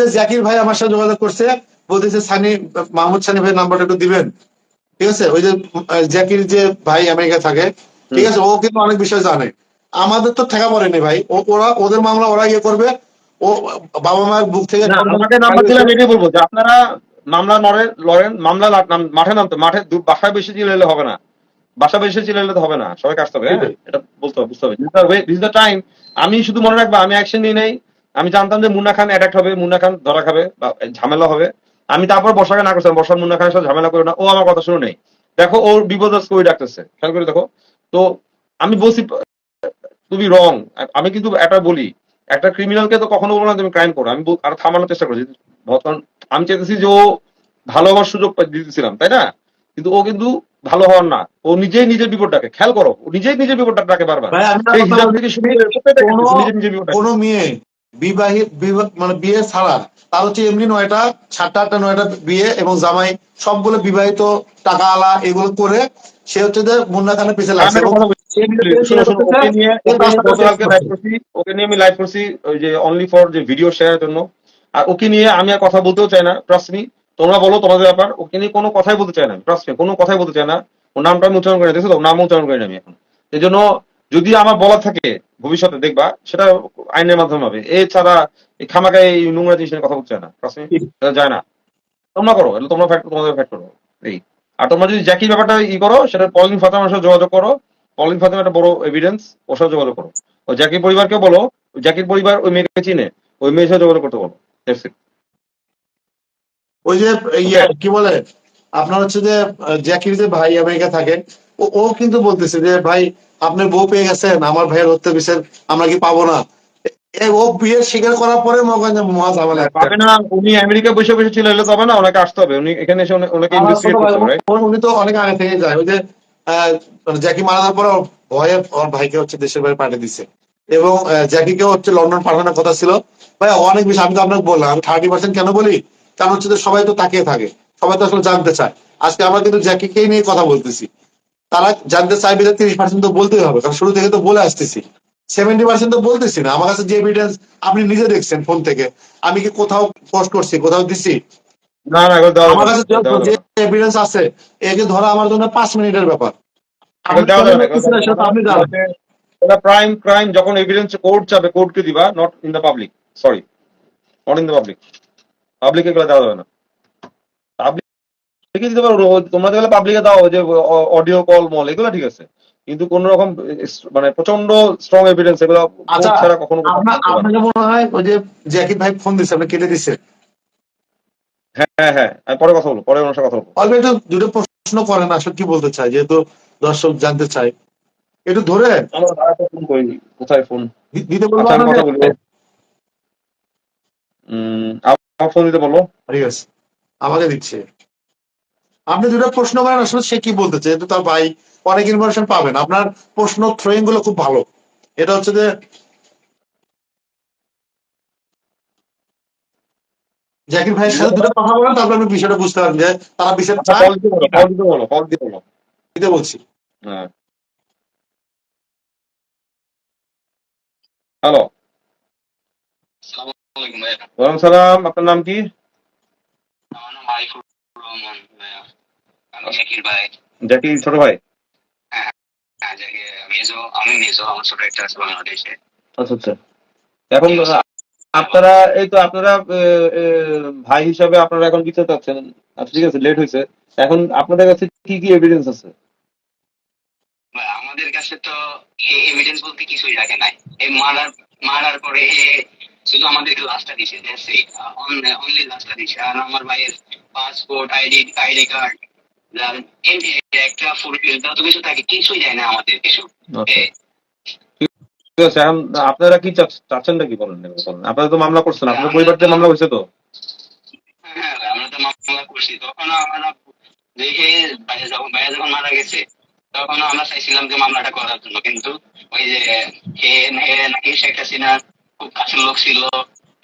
যে জাকির ভাই আমার সাথে যোগাযোগ করছে। বলতেছে সানি মাহমুদ সানি ভাই নাম্বারটা একটু দিবেন। ঠিক আছে? ওই যে জাকির যে ভাই আমেরিকা থাকে ঠিক আছে? ও কিন্তু অনেক বিষয় জানে। আমাদের তো ঠেকা পড়েনি ভাই। ও- ওরা ওদের মামলা ওরা ইয়ে করবে। ও বাবা বুক থেকে নাম্বার দিলে আমি এটাই বলব যে আপনারা মামলা নড়ে লড়েন মামলা মাঠে নামতে মাঠে বাসায় বেশি চিলাইলে হবে না। বাসা বেশি তো হবে না। সবাইকে আসতে হবে হ্যাঁ? এটা বলতে হবে বুঝতে হবে। দিস দ্য টাইম আমি শুধু মনে রাখব আমি অ্যাকশন নিয়ে নেই। আমি জানতাম যে মুন্না খান অ্যাটাক হবে মুন্না খান ধরা খাবে বা ঝামেলা হবে। আমি তারপর বর্ষাকে না করছিলাম বর্ষা মুন্না খানের সাথে ঝামেলা করে না। ও আমার কথা শুনে নেই। দেখো ওর বিপদ আছে ওই ডাকতেছে। খেয়াল করে দেখো। তো আমি বলছি তুমি রং আমি কিন্তু একটা বলি একটা ক্রিমিনালকে তো কখনো বলব না তুমি ক্রাইম করো। আমি বল- আর থামানোর চেষ্টা করছি আমি চেয়েছি যে ও ভালো হওয়ার সুযোগ দিতেছিলাম তাই না? কিন্তু ও কিন্তু ভালো হওয়ার না। ও নিজেই নিজের বিপদটাকে খেয়াল করো ও নিজেই নিজের বিপদটা ডাকে বারবার সেই হিসাব থেকে বলি, শুরু করে প্রত্যেকটা কোনো- ক্ষেত্রে নিজের নিজের বিপদটাকে। কোনো মেয়ে বিবাহিত মানে বিয়ে ছাড়া। তার হচ্ছে এমনি নয়টা সাতটা আটটা নয়টা বিয়ে এবং জামাই সবগুলো বিবাহিত টাকা আলা এগুলো করে সে হচ্ছে যে মুন্না খানের পিছিয়ে লাগছে। ওকে নিয়ে আমি লাইভ করছি ওই যে অনলি ফর যে ভিডিও শেয়ারের জন্য। আর ওকে নিয়ে আমি আর কথা বলতেও চাই না ট্রাস্ট মি তোমরা বলো তোমাদের ব্যাপার ওকে নিয়ে কোনো কথাই বলতে চাই না ট্রাস্ট মি কোনো কথাই বলতে চাই না। ওর নামটা আমি উচ্চারণ করে না, দেখছ তো নাম উচ্চারণ করি না আমি এখন। এই জন্য যদি আমার বলা থাকে, ভবিষ্যতে দেখবা, সেটা আইনের মাধ্যমে হবে। এছাড়া এই খামাকায় এই নোংরা জিনিস নিয়ে কথা চায় না যায় না। তোমরা করো, এটা তোমরা ফ্যাক্ট তোমাদের ফ্যাক্ট করো, এই। আর তোমরা যদি জ্যাকি ব্যাপারটা ই করো, সেটা পলিন ফাতেমার সাথে যোগাযোগ করো। পলিন ফাতেমা একটা বড় এভিডেন্স ওর সাথে যোগাযোগ করো। ও জ্যাকি পরিবারকে বলো জ্যাকির পরিবার ওই মেয়েকে চিনে, ওই মেয়ের সাথে যোগাযোগ করতে বলো। ওই যে ইয়ে কি বলে, আপনার হচ্ছে যে জ্যাকির যে ভাই আমেরিকা থাকে ও কিন্তু বলতেছে যে, ভাই আপনি বউ পেয়ে গেছেন আমার ভাইয়ের হত্যা বিষয় আমরা কি পাবো না? ও বিয়ে স্বীকার করার পরে মহা ঝামেলা। পাবে না উনি আমেরিকা বসে বসে ছিল না ওনাকে আসতে হবে। উনি এখানে এসে ওনাকে ইনভেস্টিগেট করতে হবে উনি তো অনেক আগে থেকে যায়। ওই যে মানে জ্যাকি মারা যাওয়ার পরে ভয়ে ওর ভাইকে হচ্ছে দেশের বাইরে পাঠিয়ে দিচ্ছে এবং জ্যাকিকে হচ্ছে লন্ডন পাঠানোর কথা ছিল। ভাই অনেক বেশি আমি তো আপনাকে বললাম আমি থার্টি পার্সেন্ট কেন বলি? কারণ হচ্ছে সবাই তো তাকিয়ে থাকে সবাই তো আসলে জানতে চায়। আজকে আমরা কিন্তু জ্যাকিকেই নিয়ে কথা বলতেছি। তারা জানতে চাইবে যে তিরিশ পার্সেন্ট তো বলতেই হবে কারণ শুরু থেকে তো বলে আসতেছি। সেভেন্টি পার্সেন্ট তো বলতেছি না। আমার কাছে যে এভিডেন্স আপনি নিজে দেখছেন ফোন থেকে আমি কি কোথাও পোস্ট করছি কোথাও দিছি? না আমার কাছে যে যাবে এভিডেন্স আছে একে ধরা আমার জন্য পাঁচ মিনিটের ব্যাপার। আপনি প্রাইম ক্রাইম যখন এভিডেন্স কোর্ট যাবে কোর্টকে দিবা not in the public sorry not in the public public এগুলো দেওয়া যাবে না। পাবলিকে দিতে পারো তোমরা যেগুলো পাবলিকে দাও যে অডিও কল মল এগুলো ঠিক আছে। কিন্তু কোন রকম মানে প্রচণ্ড স্ট্রং এভিডেন্স এগুলো আচ্ছা, ছাড়া কখনো। আপনাকে মনে হয় ওই যে জ্যাকির ভাই ফোন দিচ্ছে আপনি কেটে দিচ্ছে হ্যাঁ হ্যাঁ আমি পরে কথা বলব পরে ওনার সাথে কথা বলব। অল্প একটু দুটো প্রশ্ন করেন আসলে কি বলতে চাই যেহেতু দর্শক জানতে চাই একটু ধরে। ফোন করি কোথায় ফোন দিতে বলব আচ্ছা কথা? বলব আমার ফোন দিতে বলল ঠিক আছে আমাকে দিচ্ছে। আপনি দুটো প্রশ্ন করেন আসলে সে কি বলতে চায় তার ভাই অনেক ইনফরমেশন পাবেন। আপনার প্রশ্ন থ্রোয়িংগুলো খুব ভালো। এটা হচ্ছে যে জাকির ভাইয়ের সাথে দুটো কথা বলেন তারপর আপনি বিষয়টা বুঝতে পারবেন যে তারা বিষয়টা চায় দিতে বলছি। হ্যাঁ। হ্যালো। সালাম আপনার নাম কি আমার নাম আরিফুর রহমান ভাইয়া। আমি জাকির ভাই। ছোট ভাই। জাকির মেজো, আমি মেজো, আমার ছোট একটা আছে বাংলাদেশে। আচ্ছা আচ্ছা। এখন আপনারা এই তো আপনারা ভাই হিসাবে আপনারা এখন কি চাচ্ছেন। আচ্ছা ঠিক আছে লেট হয়েছে। এখন আপনাদের কাছে কি কি এভিডেন্স আছে? আমাদের কাছে তো এভিডেন্স বলতে কিছুই রাখে নাই। এই মারার মারার পরে শুধু আমাদেরকে লাশটা দিছে অনলি লাশটা দিছে। আর আমার ভাইয়ের পাসপোর্ট আইডি আইডি কার্ড একটা কিছু থাকে কিছুই দেয় না আমাদের কিছু। আচ্ছা। ঠিক আছে এখন আপনারা কি চাচ্ছ- চাচ্ছেনটা কি বলেন আপনারা তো মামলা করছেন আপনার পরিবার মামলা হয়েছে তো? হ্যাঁ আমরা তো মামলা করছি। তখন আমরা দেখে ভাইয়া যখন ভাইয়া যখন মারা গেছে তখন আমরা চাইছিলাম যে মামলাটা করার জন্য। কিন্তু ওই যে হে নাকি শেখ হাসিনা খুব কাছের লোক ছিল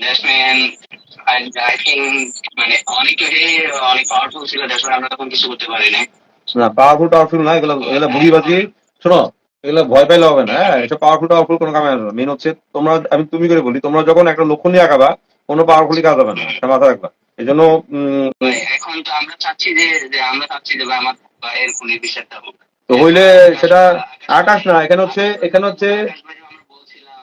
ব্যাটসম্যান আই থিঙ্ক মানে অনেক অনেক পাওয়ারফুল ছিল দেশের আমরা তখন কিছু করতে পারি না না পাওয়ারফুল টাওয়ারফুল না এগুলো এগুলো বুড়িবাজি শোনো এগুলো ভয় পাইলে হবে না হ্যাঁ? এটা পাওয়ারফুল টাওয়ারফুল কোনো কামে আসবে মেন হচ্ছে তোমরা আমি তুমি করে বলি তোমরা যখন একটা লক্ষ্য নিয়ে আঁকাবা কোনো পাওয়ারফুলি কাজ হবে না মাথায় রাখবা। এই জন্য এখন তো আমরা চাচ্ছি যে আমরা চাচ্ছি যে আমার ভাইয়ের হোক। তো হইলে সেটা আকাশ না এখানে হচ্ছে এখানে হচ্ছে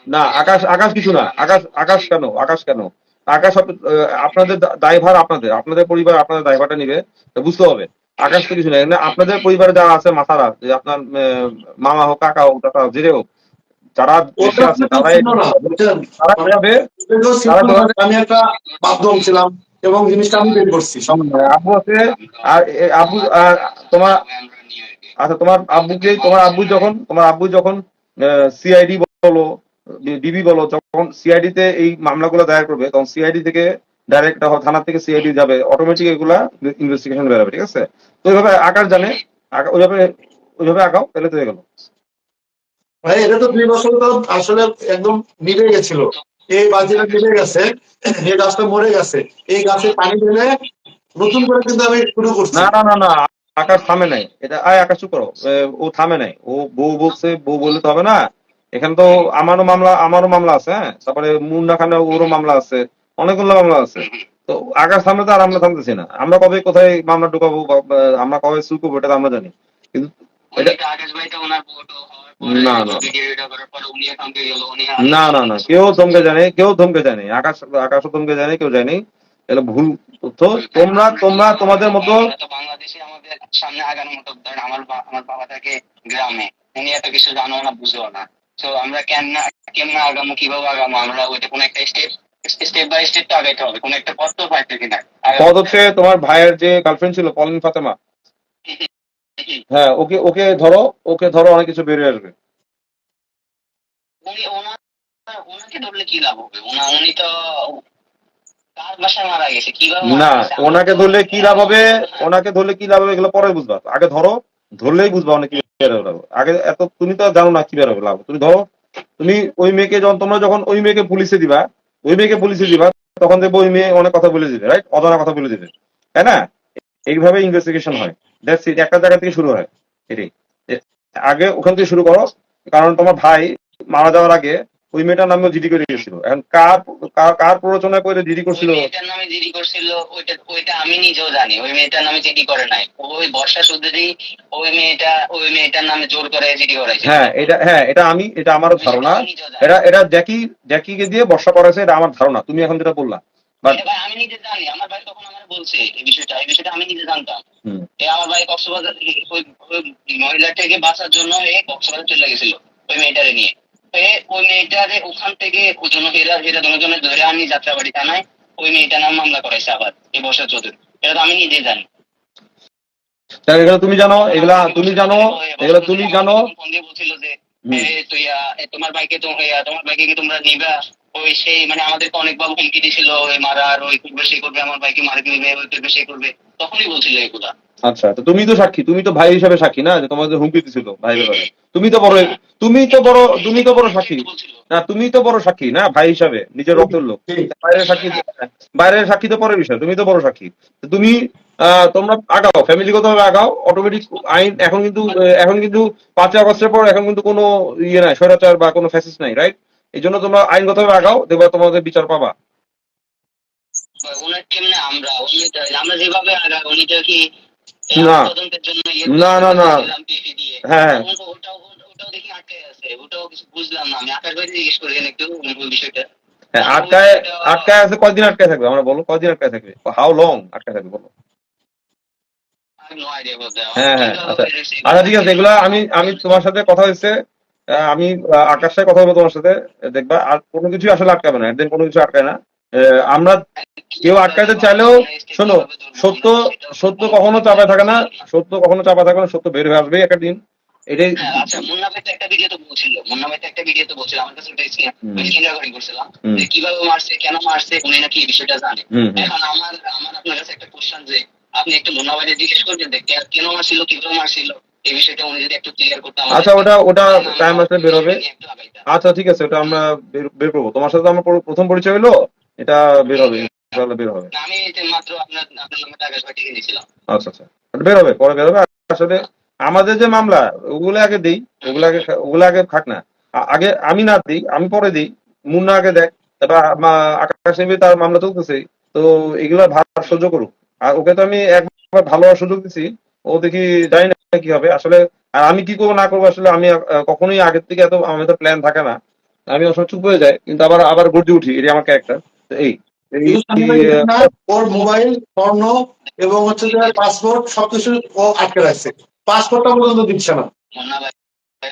না আকাশ আকাশ কিছু না আকাশ আকাশ কেন আকাশ কেন? আকাশ আপ- আপনাদের দায়ভার আপনাদের আপনাদের পরিবার আপনাদের দায়ভারটা নিবে বুঝতে হবে। আকাশ তো কিছু নেই। আপনাদের পরিবারে যারা আছে মাথারা যে আপনার মামা হোক কাকা হোক কাকা জেরে হোক যারা আছে তারাই ছিল না, বুঝছেন? তারা কীভাবে এটা ছিল তারা না, কিভাবে- আমি একটা মাধ্যম ছিলাম এবং জিনিসটা আমি বের করছি। আব্বু আছে আর আব্বু আর তোমার। আচ্ছা তোমার আব্বুকে তোমার আব্বু যখন তোমার আব্বু যখন সিআইডি বলো ডিবি বলো যখন সিআইডি তে এই মামলাগুলো দায়ের করবে তখন সিআইডি থেকে ডাইরেক্ট থানা থেকে সিআইডি যাবে অটোমেটিক এগুলা ইনভেস্টিগেশন বেরোবে ঠিক আছে? তো ওইভাবে আকার জানে ওইভাবে ওইভাবে আঁকাও তাহলে তো হয়ে গেল। ভাই এটা তো দুই বছর তো আসলে একদম মিলে গেছিল। এই বাজিটা মিলে গেছে এই গাছটা মরে গেছে এই গাছে পানি ঢেলে নতুন করে কিন্তু আমি শুরু করছি। না না না না আকাশ থামে নাই। এটা আয় আকাশ করো। ও থামে নাই। ও বউ বলছে বউ বললে তো হবে না। এখানে তো আমারও মামলা আমারও মামলা আছে হ্যাঁ? তারপরে মুন্না খানে ওরও মামলা আছে অনেকগুলো মামলা আছে। তো আকাশ থামলে তো আর আমরা থামতেছি না। আমরা কবে কোথায় মামলা ঢুকাবো আমরা কবে শুরু করব এটা আমরা জানি। কিন্তু না, না। না না না। কেউ থমকে জানে কেউ থমকে জানে। আকাশ আকাশও থমকে জানে কেউ জানে। এটা ভুল তথ্য। তোমরা তোমরা তোমাদের মতো বাংলাদেশে আমাদের সামনে আগানোর মতো আমার আমার বাবা থাকে গ্রামে। উনি এত কিছু জানো না বুঝেও না। তো আমরা কেমন কেমন আগামো কীভাবে আগামো আমরা ওইটা কোনো একটা স্টেপ স্টেপ বাই স্টেপ তো আগাইতে হবে কোনো একটা পথ তো পাইতে কিনা। পদ হচ্ছে তোমার ভাইয়ের যে গার্লফ্রেন্ড ছিল পলিন ফাতেমা। হ্যাঁ ওকে ওকে ধরো ওকে ধরো অনেক কিছু বেরিয়ে আসবে। উনি ওনাকে ধরলে কি লাভ হবে? উনি তো না ওনাকে ধরলে কি লাভ হবে? ওনাকে ধরলে কি লাভ হবে এগুলো পরে বুঝবা। আগে ধরো ধরলেই বুঝবা অনেক লাভ আগে এত, তুমি তো জানো না কি বেরোবে লাভ। তুমি ধরো, তুমি ওই মেয়েকে যখন, তোমরা যখন ওই মেয়েকে পুলিশে দিবা, ওই মেয়েকে পুলিশে দিবা, তখন দেখব ওই মেয়ে অনেক কথা বলে দিবে রাইট অজানা কথা বলে দিবে। তাই না? এইভাবে ইনভেস্টিগেশন হয়। ইট একটা জায়গা থেকে শুরু হয়। এটাই। আগে ওখান থেকে শুরু করো, কারণ তোমার ভাই মারা যাওয়ার আগে ওই মেয়েটার নামে জিডি করে গেছিল এখন কার কার- প্ররোচনা করে জিডি করছিল? মেয়েটার নামে জিডি করছিল ওইটা ওইটা আমি নিজেও জানি। ওই মেয়েটার নামে জিডি করে নাই। ওই বর্ষা সুদ্দি ওই মেয়েটা ওই মেয়েটার নামে জোর করে জিডি করাইছে হ্যাঁ এটা হ্যাঁ এটা আমি এটা আমারও ধারণা। এটা এটা জ্যাকি জ্যাকিকে দিয়ে বর্ষা করেছে এটা আমার ধারণা। তুমি এখন যেটা বললা। ভাই আমি নিজে জানি। আমার ভাই তখন আমার বলছে এই বিষয়টা। এই বিষয়টা আমি নিজে জানতাম। আমার ভাই কক্সবাজার থেকে ওই ওই মহিলা থেকে বাঁচার জন্য এ কক্সবাজার চলে গেছিল ওই মেয়েটারে নিয়ে। এ ওই মেয়েটারে ওখান থেকে ওই জন্য হেরা হেরা ধরে আনি যাত্রাবাড়ি থানায় ওই মেয়েটার নাম মামলা আবার চৌধুরী। এটা তো আমি নিজে জানি। এগুলো তুমি জানো এগুলা তুমি জানো এগুলো তুমি জানো। ফোন বলছিল যে তোমার বাইকে তো তোমার বাইকে কি তোমরা নিবা? ওই সেই মানে আমাদেরকে অনেকবার হুমকি দিছিল ওই মারা আর ওই করবে সেই করবে আমার বাইকে মারা দিবে ওই করবে সেই করবে। তখনই বলছিল এগুলা। আচ্ছা তো তুমি তো সাক্ষী, তুমি তো ভাই হিসাবে সাক্ষী না? যে তোমাদের হুমকি দিছিল ভাই ব্যাপারে তুমি তো বড়, তুমি তো বড়, তুমি তো বড় সাক্ষী। না, তুমি তো বড় সাক্ষী না ভাই হিসাবে, নিজের রক্তের লোক। বাইরের সাক্ষী বাইরের সাক্ষী তো পরের বিষয়, তুমি তো বড় সাক্ষী। তুমি তোমরা আগাও ফ্যামিলিগত ভাবে আগাও, অটোমেটিক আইন এখন কিন্তু এখন কিন্তু পাঁচই আগস্টের পর এখন কিন্তু কোনো ইয়ে নাই, স্বৈরাচার বা কোনো ফ্যাসিস নাই রাইট এই জন্য তোমরা আইনগত ভাবে আগাও, দেখবা তোমাদের বিচার পাবা। ওনার কেমনে আমরা উনি আমরা যেভাবে আগা উনি তো কি না। তদন্তের জন্য ইয়ে না, না, না। হ্যাঁ। ওটাও- দেখি আটকে আছে ওটাও কিছু বুঝলাম না। আমি আকাশ ভাই জিজ্ঞেস করি একটু বিষয়টা। হ্যাঁ, আটকায় আটকায় আছে কয়দিন আটকায় থাকবে? আমরা বলো কয়দিন আটকায় থাকবে? হাউ লং আটকায় থাকবে বলো। হ্যাঁ, হ্যাঁ, আচ্ছা। আচ্ছা ঠিক আছে এগুলা আমি আমি তোমার সাথে কথা হয়েছে আমি সাথে কথা বলব তোমার সাথে দেখবা আর কোনো কিছু আসলে আটকাবে না একদিন কোনো কিছু আটকায় না। আমরা কেউ আটকাইতে চাইলেও শোনো সত্য সত্য কখনো চাপায় থাকে না সত্য কখনো চাপা থাকে না সত্য বের হয়ে আসবে একটা দিন। এটাই আচ্ছা মুন্না ভাই তো একটা ভিডিও তো বলছিল মুন্না ভাই তো একটা ভিডিও তো বলছিল আমার কাছে ওটা হুম। স্ক্রিন রেকর্ডিং করছিলাম যে কীভাবে মারছে কেন মারছে উনি নাকি এই বিষয়টা জানে। এখন আমার আমার আপনার কাছে একটা কোশ্চেন যে আপনি একটু মুন্না ভাইকে জিজ্ঞেস করবেন যে কে- কেন মারছিল কীভাবে মারছিল এই বিষয়টা উনি যদি একটু ক্লিয়ার করতে আমাদের- আচ্ছা ওটা ওটা টাইম আসলে বের হবে। আচ্ছা ঠিক আছে ওটা আমরা বের- করব। তোমার সাথে আমার প্রথম পরিচয় হলো? এটা বের হবে ইনশাআল্লাহ বের হবে। আমি মাত্র আপনার আপনার নামে আকাশ ভাই থেকে নিয়েছিলাম আচ্ছা। আচ্ছা বের হবে পরে বের হবে। আসলে আমাদের যে মামলা ওগুলো আগে দেই ওগুলো আগে ওগুলো আগে খাক না। আগে আমি না দিই আমি পরে দিই মুন্না আগে দেখ তারপর আকাশ নেবী তার মামলা চলতেছে তো এগুলা ভার সহ্য করুক। আর ওকে তো আমি একবার ভালো সুযোগ দিচ্ছি ও দেখি জানি না কি হবে। আসলে আর আমি কি করব না করব আসলে আমি কখনোই আগের থেকে এত আমার তো প্ল্যান থাকে না। আমি অসময় চুপ হয়ে যাই কিন্তু আবার আবার গর্জে উঠি এটা আমার ক্যারেক্টার এই ওর মোবাইল স্বর্ণ এবং হচ্ছে যে পাসপোর্ট সবকিছু ও আটকে রাখছে। পাসপোর্টটা পর্যন্ত দিচ্ছে না। মুন্না ভাই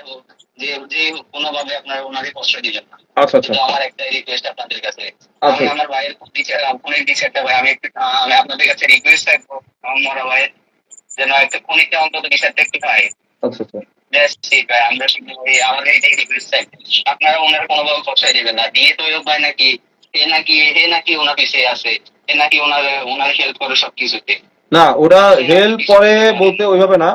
ও- যে যে কোনোভাবে আপনার ওনাকে কষ্ট দিলেন না আচ্ছা আচ্ছা। আমার একটা রিকোয়েস্ট আপনাদের কাছে। আমি আচ্ছা আমার ভাইয়ের টিচার ফোনের টিচারটা ভাই আমি একটু আমি আপনাদের কাছে রিকোয়েস্ট থাকব আমার মরা ভাইয়ের। যেন একটা অন্তত বিষয়টা একটু পাই আচ্ছা আচ্ছা। আমরা শুধু আমাদের এটাই রিকোয়েস্ট চাই আপনারা ওনার কোনোভাবে কষ্ট দিবেন না। দিয়ে তো ভাই নাকি এ নাকি এ নাকি ওনার পিছিয়ে আছে এ নাকি ওনার ওনার হেল্প করে সবকিছুতে। না ওরা হেল্প করে বলতে ওইভাবে না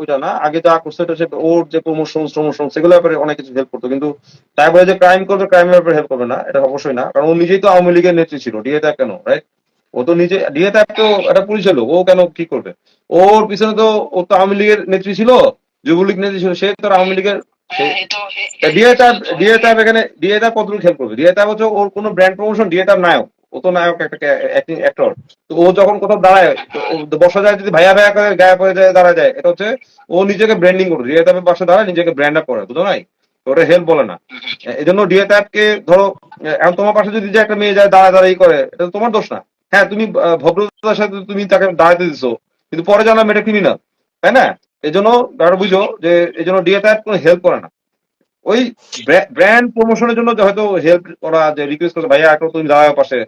ওইটা না। আগে যা করছে ওর যে প্রমোশন প্রমোশন সেগুলো ব্যাপারে অনেক কিছু হেল্প করতো। কিন্তু তাই বলে যে ক্রাইম করবে ক্রাইমের ব্যাপারে হেল্প করবে না এটা অবশ্যই না। কারণ ও নিজেই তো আওয়ামী লীগের নেত্রী ছিল ডিএতে কেন রাইট ও তো নিজে ডিএতে তো একটা পুলিশ ও কেন কি করবে? ওর পিছনে তো ও তো আওয়ামী লীগের নেত্রী ছিল যুবলীগ নেত্রী ছিল সে তো আওয়ামী লীগের হ্যাঁ, এখানে করবে? হচ্ছে ওর কোনো ব্র্যান্ড প্রমোশন নায়ক। ও তো নায়ক একটা অ্যাক্টিং অ্যাক্টর তো ও যখন কোথাও দাঁড়ায় বসা যায় যদি ভাইয়া ভাইয়া করে গায়ে পড়ে যায় দাঁড়া যায় এটা হচ্ছে ও নিজেকে ব্র্যান্ডিং করে পাশে দাঁড়ায় নিজেকে ব্র্যান্ড আপ করে বুঝো নাই তো ওটা হেল্প বলে না। এই জন্য ধরো এখন তোমার পাশে যদি যে একটা মেয়ে যায় দাঁড়া দাঁড়াই করে এটা তোমার দোষ না। হ্যাঁ তুমি ভদ্রতার সাথে তুমি তাকে দাঁড়াতে দিছো কিন্তু পরে জানলাম এটা ক্রিমিনাল তাই না? এই জন্য ধরো বুঝো যে এই জন্য ডিএ ট্যাব কোনো হেল্প করে না। ওই ব্র্যান্ড প্রমোশনের জন্য হয়তো হেল্প করা, যে রিকোয়েস্ট করছে ভাইয়া, একটু তুমি দাঁড়াও পাশে।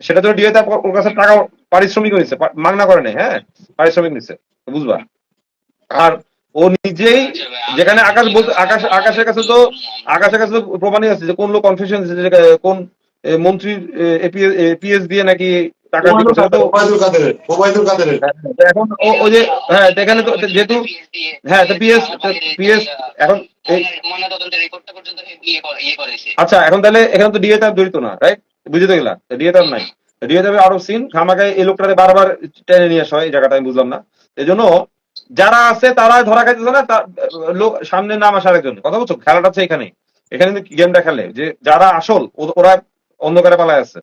সেটা তো ডিএতে ওর কাছে টাকা পারিশ্রমিক নিচ্ছে মাগনা করে নাই হ্যাঁ? পারিশ্রমিক নিচ্ছে বুঝবা? আর ও নিজেই যেখানে আকাশ বলতে, আকাশ, আকাশের কাছে তো, আকাশের কাছে তো প্রমাণই আছে যে কোন লোক কনফিউশন কোন মন্ত্রীর পিএস দিয়ে নাকি টাকা দিচ্ছে সেটা তো ওবায়দুল কাদের এখন ও- ও যে হ্যাঁ এখানে তো যেহেতু হ্যাঁ, তো PS PS এখন এই- ময়না তদন্তের রিপোর্টটা পর্যন্ত ইয়ে করে- ইয়ে করেছে। আচ্ছা এখন তাহলে এখানে তো ডিএ তার জড়িত না রাইট বুঝতে গেলা ডিএ তার নাই। ডিএ তার আরও সিন খামাকায় এই লোকটারে বারবার টেনে নিয়ে আসা হয় এই জায়গাটা আমি বুঝলাম না। এই জন্য যারা আছে তারা ধরা খাইতেছে না লোক সামনে নাম আসার একজন। কথা বলছো? খেলাটা হচ্ছে এখানে এখানে গেমটা খেলে যে যারা আসল ওরা অন্ধকারে পালায় আছে।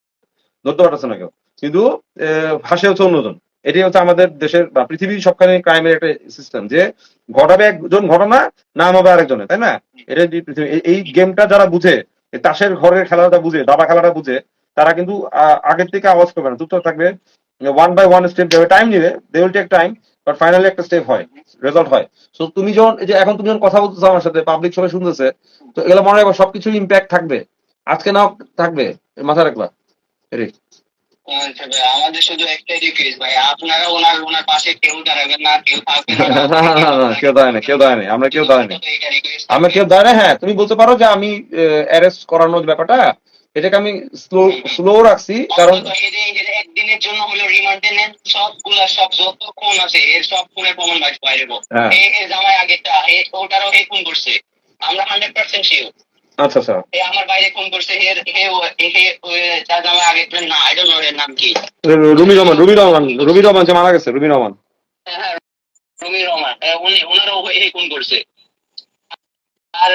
ধরতে পারতেছে না কেউ। কিন্তু ফাঁসে হচ্ছে অন্যজন। এটাই হচ্ছে আমাদের দেশের বা পৃথিবীর সবখানে ক্রাইমের একটা সিস্টেম যে ঘটাবে একজন ঘটনা নাম হবে আরেকজনের তাই না? এটা এই- গেমটা যারা বুঝে তাসের ঘরের খেলাটা বুঝে দাবা খেলাটা বুঝে তারা কিন্তু আগের থেকে আওয়াজ করবে না। চুপচাপ থাকবে ওয়ান বাই ওয়ান স্টেপ যাবে টাইম নিবে they will take time but finally একটা স্টেপ হয় রেজাল্ট হয়। সো তুমি যখন যে এখন তুমি যখন কথা বলতেছো আমার সাথে পাবলিক সবাই শুনতেছে তো এগুলো মনে রাখব সবকিছু ইম্প্যাক্ট থাকবে। আজকে নাও থাকবে মাথা রাখবা। ভাই, আমাদের শুধু একটাই রিকোয়েস্ট ভাই। আপনারা ওনার ওনার পাশে কেউ দাঁড়াবেন না কেউ থাকবেন না, কেউ দাঁড়ায় না কেউ দাঁড়ায় না আমরা কেউ দাঁড়ায় না। আমরা কেউ দাঁড়ায় হ্যাঁ তুমি বলতে পারো যে আমি অ্যারেস্ট করানোর ব্যাপারটা এটাকে আমি স্লো স্লো রাখছি কারণ এই এই একদিনের জন্য হলো রিমান্ডে নেন সবগুলা সব যত খুন আছে এর সব খুনের প্রমাণ বাইরে হোক। হ্যাঁ। এ জামাই আগেরটা এ- ওটারও হে খুন করছে। আমরা হান্ড্রেড পার্সেন্ট শিওর আচ্ছা আচ্ছা। আমার বাইরে ফোন করছে হে হে ও- হে ও- যার আগে না আই ডোন্ট নো এর নাম কি। রুমি রহমান রুমি রহমান রুমি রহমান যে মারা গেছে রুমি রহমান। হ্যাঁ রুমি রহমান। উনি ওনারও এই ফোন করছে। আর